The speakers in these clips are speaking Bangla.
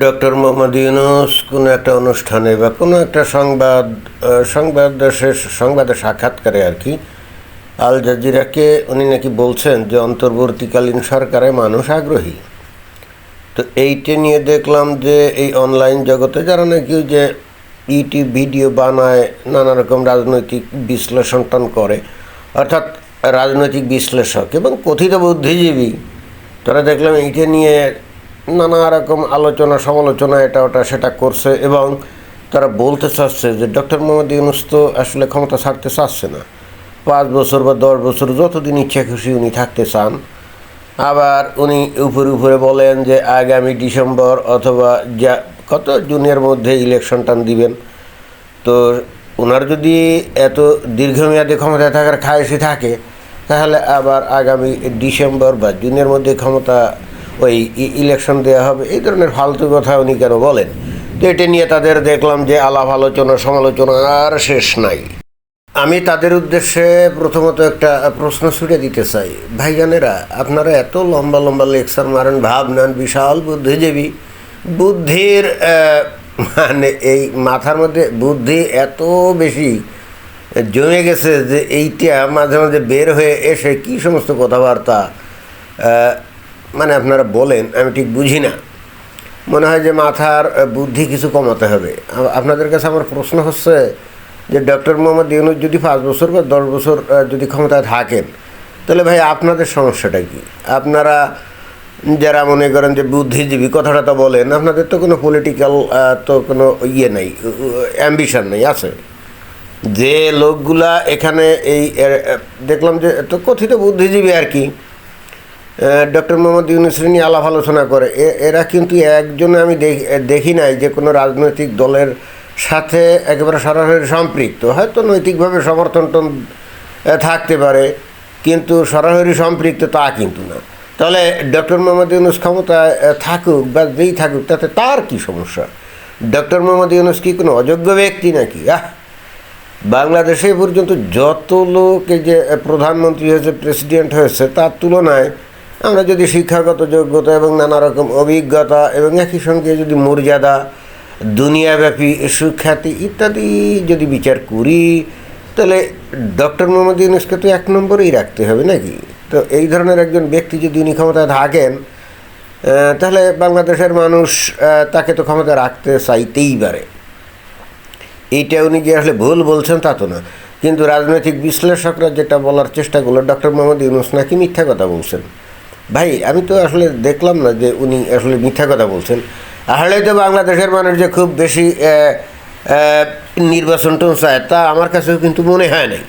ডক্টর মোহাম্মদ ইউনুস, কোনো একটা অনুষ্ঠানে বা কোনো একটা সংবাদ সংবাদ সংবাদে সাক্ষাৎকারে আর কি, আল জাজিরাকে উনি নাকি বলছেন যে অন্তর্বর্তীকালীন সরকারে মানুষ আগ্রহী। তো এইটা নিয়ে দেখলাম যে এই অনলাইন জগতে যারা নাকি যে ইউটিউব ভিডিও বানায়, নানা রকম রাজনৈতিক বিশ্লেষণ টান করে, অর্থাৎ রাজনৈতিক বিশ্লেষক এবং কথিত বুদ্ধিজীবী, তারা দেখলাম এইটা নিয়ে নানা রকম আলোচনা, সমালোচনা এটা ওটা সেটা করছে এবং তারা বলতে চাচ্ছে যে ডক্টর মোহাম্মদ ইউনুস তো আসলে ক্ষমতা ছাড়তে চাচ্ছে না। পাঁচ বছর বা দশ বছর যতদিন ইচ্ছা খুশি উনি থাকতে চান। আবার উনি উপরে উপরে বলেন যে আগামী ডিসেম্বর অথবা যা কত জুনের মধ্যে ইলেকশন টান দিবেন। তো ওনার যদি এত দীর্ঘমেয়াদী ক্ষমতায় থাকার খায়সি থাকে, তাহলে আবার আগামী ডিসেম্বর বা জুনের মধ্যে ক্ষমতা ওই ইলেকশন দেওয়া হবে, এই ধরনের ফালতু কথা উনি কেন বলেন? তো এটা নিয়ে তাদের দেখলাম যে আলাপ আলোচনা, সমালোচনা আর শেষ নাই। আমি তাদের উদ্দেশ্যে প্রথমত একটা প্রশ্ন ছুড়ে দিতে চাই। ভাইজানেরা, আপনারা এত লম্বা লম্বা লেকচার মারেন ভাব নেন বিশাল বুদ্ধিজীবী। বুদ্ধির মানে এই মাথার মধ্যে বুদ্ধি এত বেশি জমে গেছে যে এইটা মাঝে মাঝে বের হয়ে এসে কি সমস্ত কথাবার্তা মানে আপনারা বলেন, আমি ঠিক বুঝি না। মনে হয় যে মাথার বুদ্ধি কিছু কমাতে হবে। আপনাদের কাছে আমার প্রশ্ন হচ্ছে যে ডক্টর মোহাম্মদ ইউনুস যদি পাঁচ বছর বা দশ বছর যদি ক্ষমতায় থাকেন, তাহলে ভাই আপনাদের সমস্যাটা কি? আপনারা যারা মনে করেন যে বুদ্ধিজীবী, কথাটা তো বলেন, আপনাদের তো কোনো পলিটিক্যাল তো কোনো ইয়ে নেই অ্যাম্বিশন নেই, আছে? যে লোকগুলা এখানে এই দেখলাম যে তো কথিত বুদ্ধিজীবী আর কি। ডক্টর মোহাম্মদ ইউনুসরি নিয়ে আলাপ আলোচনা করে। এরা কিন্তু একজনে আমি দেখি নাই যে কোনো রাজনৈতিক দলের সাথে একেবারে সরাসরি সম্পৃক্ত। হয়তো নৈতিকভাবে সমর্থন থাকতে পারে কিন্তু সরাসরি সম্পৃক্ত তা কিন্তু না। তাহলে ডক্টর মোহাম্মদ ইউনুস ক্ষমতায় এ, থাকুক বা যেই থাকুক তাতে তার কি সমস্যা? ডক্টর মোহাম্মদ ইউনুস কি কোনো অযোগ্য ব্যক্তি নাকি? আহ! বাংলাদেশে পর্যন্ত যত লোক এই যে প্রধানমন্ত্রী হয়েছে প্রেসিডেন্ট হয়েছে তার তুলনায় আমরা যদি শিক্ষাগত যোগ্যতা এবং নানা রকম অভিজ্ঞতা এবং একই সঙ্গে যদি মর্যাদা, দুনিয়াব্যাপী সুখ্যাতি ইত্যাদি যদি বিচার করি, তাহলে ডক্টর মোহাম্মদ ইউনুসকে তো এক নম্বরেই রাখতে হবে নাকি? তো এই ধরনের একজন ব্যক্তি যদি উনি ক্ষমতায় থাকেন তাহলে বাংলাদেশের মানুষ তাকে তো ক্ষমতা রাখতে চাইতেই পারে। এইটা উনি যে আসলে ভুল বলছেন তা তো না। কিন্তু রাজনৈতিক বিশ্লেষকরা যেটা বলার চেষ্টা করল, ডক্টর মোহাম্মদ ইউনুস নাকি মিথ্যা কথা বলছেন? ভাই, আমি তো আসলে দেখলাম না যে উনি আসলে মিথ্যা কথা বলছেন। আসলে তো বাংলাদেশের মানুষ যে খুব বেশি নির্বাচন চায়, তা আমার কাছেও কিন্তু মনে হয় নাই।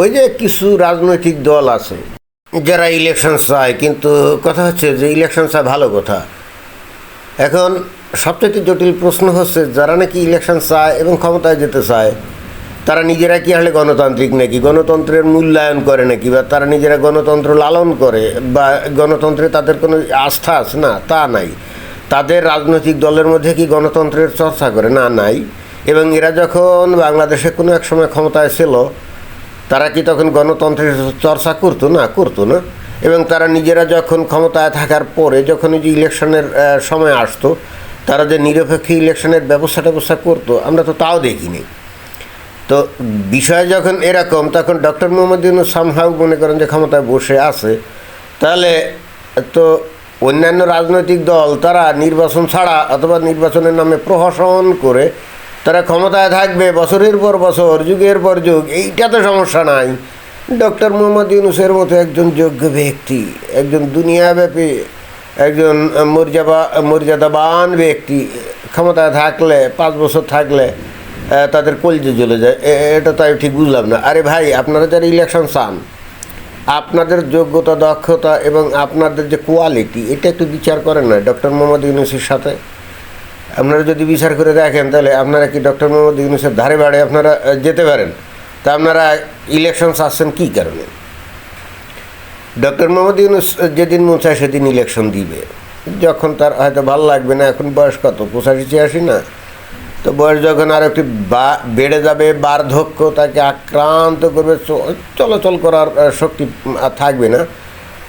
ওই যে কিছু রাজনৈতিক দল আছে, যারা ইলেকশন চায়, কিন্তু কথা হচ্ছে যে ইলেকশন চায় ভালো কথা। এখন সবচেয়ে জটিল প্রশ্ন হচ্ছে, যারা নাকি ইলেকশন চায় এবং ক্ষমতায় যেতে চায় তারা নিজেরা কি আসলে গণতান্ত্রিক নাকি? গণতন্ত্রের মূল্যায়ন করে নাকি? বা তারা নিজেরা গণতন্ত্র লালন করে? বা গণতন্ত্রে তাদের কোনো আস্থা আছে? না, তা নাই। তাদের রাজনৈতিক দলের মধ্যে কি গণতন্ত্রের চর্চা করে? না, নাই। এবং এরা যখন বাংলাদেশে কোনো এক সময় ক্ষমতায় ছিল, তারা কি তখন গণতন্ত্রের চর্চা করতো? না করতো না। এবং তারা নিজেরা যখন ক্ষমতায় থাকার পরে, যখন যে ইলেকশনের সময় আসতো, তারা যে নিরপেক্ষ ইলেকশনের ব্যবস্থা ট্যবস্থা করতো, আমরা তো তাও দেখিনি। তো বিষয় যখন এরকম, তখন ডক্টর মোহাম্মদ ইউনুস সামহাউ মনে করেন যে ক্ষমতায় বসে আছে। তাহলে তো অন্যান্য রাজনৈতিক দল, তারা নির্বাচন ছাড়া অথবা নির্বাচনের নামে প্রহসন করে, তারা ক্ষমতায় থাকবে, বছরের পর বছর, যুগের পর যুগ এইটা তো সমস্যা নাই। ডক্টর মোহাম্মদ ইউনুসের মতো একজন যোগ্য ব্যক্তি, একজন দুনিয়াব্যাপী, একজন মর্যাদা, মর্যাদাবান ব্যক্তি ক্ষমতায় থাকলে, পাঁচ বছর থাকলে তাদের কলজে জ্বলে যায়। এটা তো আমি ঠিক বুঝলাম না। আরে ভাই, আপনারা যারা ইলেকশন চান, আপনাদের যোগ্যতা, দক্ষতা এবং আপনাদের যে কোয়ালিটি এটা একটু বিচার করেন না ডক্টর মোহাম্মদ ইউনুসের সাথে। আপনারা যদি বিচার করে দেখেন, তাহলে আপনারা কি ডক্টর মোহাম্মদ ইউনুসের ধারে বাড়ে আপনারা যেতে পারেন? তা আপনারা ইলেকশন চাচ্ছেন কী কারণে? ডক্টর মোহাম্মদ ইউনুস যেদিন মন চায় সেদিন ইলেকশন দিবে। যখন তার হয়তো ভালো লাগবে না, এখন বয়স কত? পঁচাশি, ছিয়াশি না? তো বয়স যখন আর একটু বেড়ে যাবে, বার্ধক্য তাকে আক্রান্ত করবে চলাচল করার শক্তি আর থাকবে না,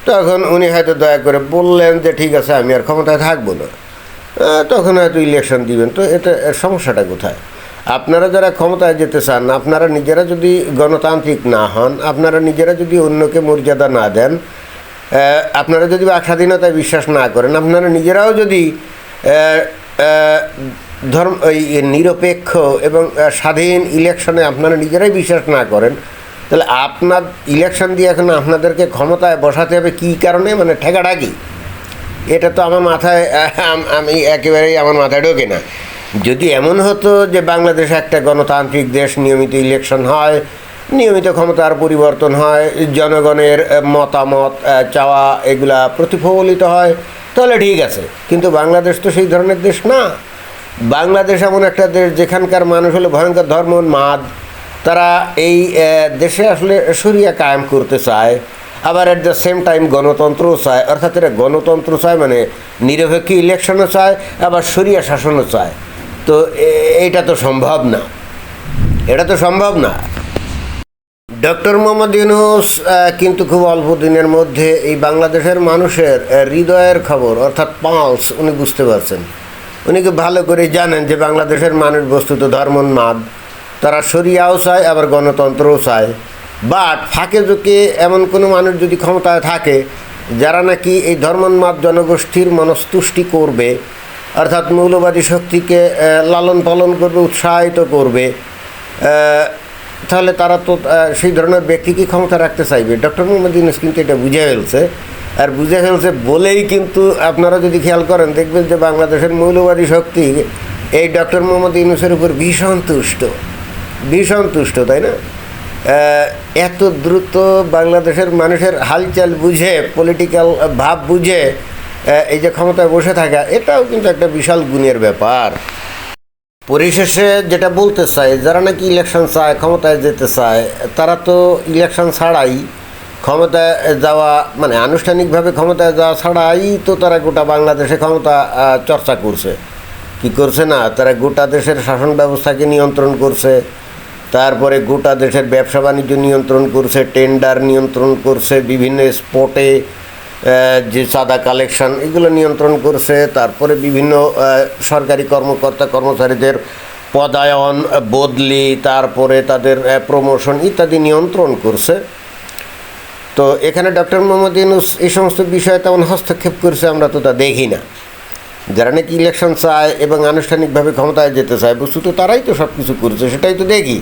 তখন উনি হয়তো দয়া করে বললেন যে, ঠিক আছে, আমি আর ক্ষমতায় থাকব না। তখন হয়তো ইলেকশন দিবেন। তো এটা সমস্যাটা কোথায়? আপনারা যারা ক্ষমতায় যেতে চান, আপনারা নিজেরা যদি গণতান্ত্রিক না হন, আপনারা নিজেরা যদি অন্যকে মর্যাদা না দেন আপনারা যদি বাক স্বাধীনতায় বিশ্বাস না করেন, আপনারা নিজেরাও যদি ধর্ম, ওই নিরপেক্ষ এবং স্বাধীন ইলেকশনে আপনারা নিজেরাই বিশ্বাস না করেন, তাহলে আপনার ইলেকশন দিয়ে এখন আপনাদেরকে ক্ষমতায় বসাতে হবে কী কারণে? মানে ঠেকাঠাকি এটা তো আমার মাথায় আমি একেবারেই আমার মাথায় ঢোকে না। যদি এমন হতো যে বাংলাদেশ একটা গণতান্ত্রিক দেশ, নিয়মিত ইলেকশন হয়, নিয়মিত ক্ষমতার পরিবর্তন হয়, জনগণের মতামত চাওয়া এগুলা প্রতিফলিত হয়, তাহলে ঠিক আছে। কিন্তু বাংলাদেশ তো সেই ধরনের দেশ না। বাংলাদেশ এমন একটা দেশ, যেখানকার মানুষ হলো ভয়ঙ্কর ধর্ম মাদ। তারা এই দেশে আসলে সরিয়া কায়েম করতে চায়, আবার অ্যাট দ্য সেম টাইম গণতন্ত্রও চায়, অর্থাৎ এরা গণতন্ত্র চায় মানে নিরপেক্ষ ইলেকশনও চায়, আবার সরিয়া শাসনও চায়। তো এ- এইটা তো সম্ভব না। এটা তো সম্ভব না। ডক্টর মোহাম্মদ ইউনুস কিন্তু খুব অল্প দিনের মধ্যে এই বাংলাদেশের মানুষের হৃদয়ের খবর, অর্থাৎ পালস উনি বুঝতে পারছেন। উনি খুব ভালো করে জানেন যে বাংলাদেশের মানুষ বস্তুত ধর্মোন্মাদ। তারা সরিয়াও চায়, আবার গণতন্ত্রও চায়। বাট ফাঁকে ঝুঁকে এমন কোনো মানুষ যদি ক্ষমতায় থাকে, যারা নাকি এই ধর্মোন্মাদ জনগোষ্ঠীর মনস্তুষ্টি করবে, অর্থাৎ মৌলবাদী শক্তিকে লালন পালন করবে, উৎসাহিত করবে তাহলে তারা তো সেই ধরনের ব্যক্তিকে ক্ষমতা রাখতে চাইবে? ডক্টর মোহাম্মদ ইউনুস কিন্তু এটা বুঝে ফেলছে। আর বুঝে ফেলছে বলেই কিন্তু আপনারা যদি খেয়াল করেন, দেখবেন যে বাংলাদেশের মৌলবাদী শক্তি এই ডক্টর মোহাম্মদ ইউনুসের উপর ভীষণ তুষ্ট। ভীষণ তুষ্ট, তাই না? এত দ্রুত বাংলাদেশের মানুষের হালচাল বুঝে পলিটিক্যাল ভাব বুঝে এই যে ক্ষমতায় বসে থাকা, এটাও কিন্তু একটা বিশাল গুণের ব্যাপার। পরিশেষে যেটা বলতে চাই, যারা নাকি ইলেকশন চায়, ক্ষমতায় যেতে চায়, তারা তো ইলেকশন ছাড়াই ক্ষমতায় যাওয়া মানে আনুষ্ঠানিকভাবে ক্ষমতায় যাওয়া ছাড়াই তো তারা গোটা বাংলাদেশে ক্ষমতা চর্চা করছে। কি করছে না? তারা গোটা দেশের শাসন ব্যবস্থাকে নিয়ন্ত্রণ করছে। তারপরে গোটা দেশের ব্যবসা বাণিজ্য নিয়ন্ত্রণ করছে, টেন্ডার নিয়ন্ত্রণ করছে, বিভিন্ন স্পটে যে চাঁদা কালেকশন এগুলো নিয়ন্ত্রণ করছে। তারপরে বিভিন্ন সরকারি কর্মকর্তা কর্মচারীদের পদায়ন, বদলি, তারপরে তাদের প্রমোশন ইত্যাদি নিয়ন্ত্রণ করছে। তো এখানে ডক্টর মোহাম্মদ ইউনুস এই সমস্ত বিষয়ে তেমন হস্তক্ষেপ করছে আমরা তো তা দেখি না। যারা নাকি ইলেকশন চায় এবং আনুষ্ঠানিকভাবে ক্ষমতায় যেতে চায়, বস্তুত তারাই তো সব কিছু করছে, সেটাই তো দেখি।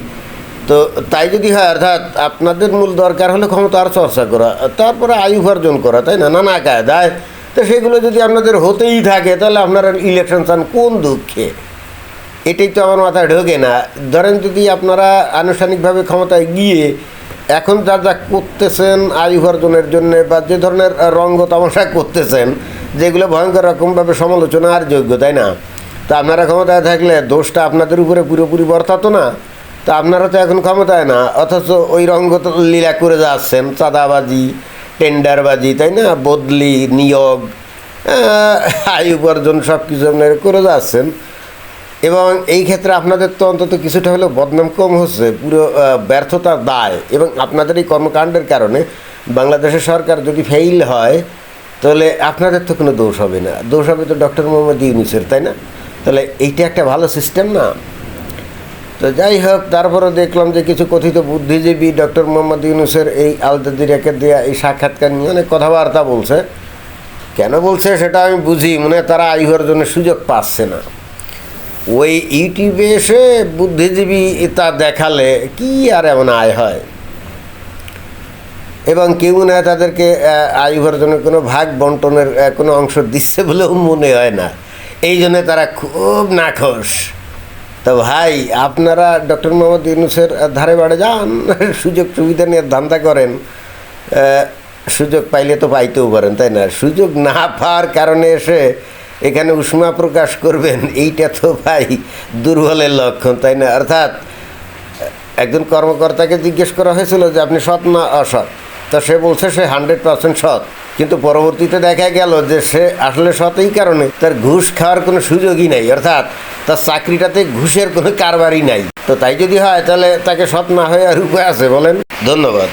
তো তাই যদি হয়, অর্থাৎ আপনাদের মূল দরকার হলে ক্ষমতার চর্চা করা, তারপরে আয়ু উপার্জন করা, তাই না? নানা কায়দায়। তো সেগুলো যদি আপনাদের হতেই থাকে, তাহলে আপনারা ইলেকশন চান কোন দুঃখে? এটাই তো আমার মাথায় ঢোকে না। ধরেন যদি আপনারা আনুষ্ঠানিকভাবে ক্ষমতায় গিয়ে এখন যা যা করতেছেন আয় উপার্জনের জন্য বা যে ধরনের রঙ্গ তামাশা করতেছেন, যেগুলো ভয়ঙ্কর রকমভাবে সমালোচনা আর যোগ্য, তাই না? তা আপনারা ক্ষমতায় থাকলে দোষটা আপনাদের উপরে পুরোপুরি বর্তাতো না। তা আপনারা তো এখন ক্ষমতায় না, অথচ ওই রঙ্গ লীলা করে যাচ্ছেন চাঁদাবাজি, টেন্ডারবাজি, তাই না? বদলি, নিয়োগ আয় উপার্জন সব কিছু আপনারা করে যাচ্ছেন এবং এই ক্ষেত্রে আপনাদের তো অন্তত কিছুটা হলেও বদনাম কম হচ্ছে, পুরো ব্যর্থতার দায়। এবং আপনাদের এই কর্মকাণ্ডের কারণে বাংলাদেশের সরকার যদি ফেইল হয়, তাহলে আপনাদের তো কোনো দোষ হবে না। দোষ হবে তো ডক্টর মোহাম্মদ ইউনিসের, তাই না? তাহলে এইটা একটা ভালো সিস্টেম না? তো যাই হোক, তারপরে দেখলাম যে কিছু কথিত বুদ্ধিজীবী ডক্টর মোহাম্মদ ইউনুসের এই আলদাদিরাকে দেওয়া এই সাক্ষাৎকার নিয়ে অনেক কথাবার্তা বলছে। কেন বলছে সেটা আমি বুঝি, মনে তারা আয় হওয়ার জন্য সুযোগ পাচ্ছে না। ওই ইউটিউবে এসে বুদ্ধিজীবী তা দেখালে কি আর এমন আয় হয়? এবং কেউ হয় তাদেরকে আয় উপার্জনের কোনো ভাগ বন্টনের কোনো অংশ দিচ্ছে বলেও মনে হয় না। এই জন্য তারা খুব নাখোশ। তো ভাই, আপনারা ডক্টর মোহাম্মদ ইউনুসের ধারে বাড়ে যান, সুযোগ সুবিধা নিয়ে ধান্দা করেন। সুযোগ পাইলে তো পাইতেও পারেন, তাই না? সুযোগ না পাওয়ার কারণে এসে এখানে উষ্মা প্রকাশ করবেন, এইটা তো ভাই দুর্বলের লক্ষণ, তাই না? অর্থাৎ, একজন কর্মকর্তাকে জিজ্ঞেস করা হয়েছিল যে আপনি সৎ না অসৎ? তা সে বলছে সে হান্ড্রেড পার্সেন্ট সৎ। কিন্তু পরবর্তীতে দেখা গেল যে সে আসলে সৎ এই কারণে তার ঘুষ খাওয়ার কোনো সুযোগই নাই, অর্থাৎ তার চাকরিটাতে ঘুষের কোনো কারবারই নাই। তো তাই যদি হয়, তাহলে তাকে সৎ না হয়ে আর উপায় আছে বলেন? ধন্যবাদ।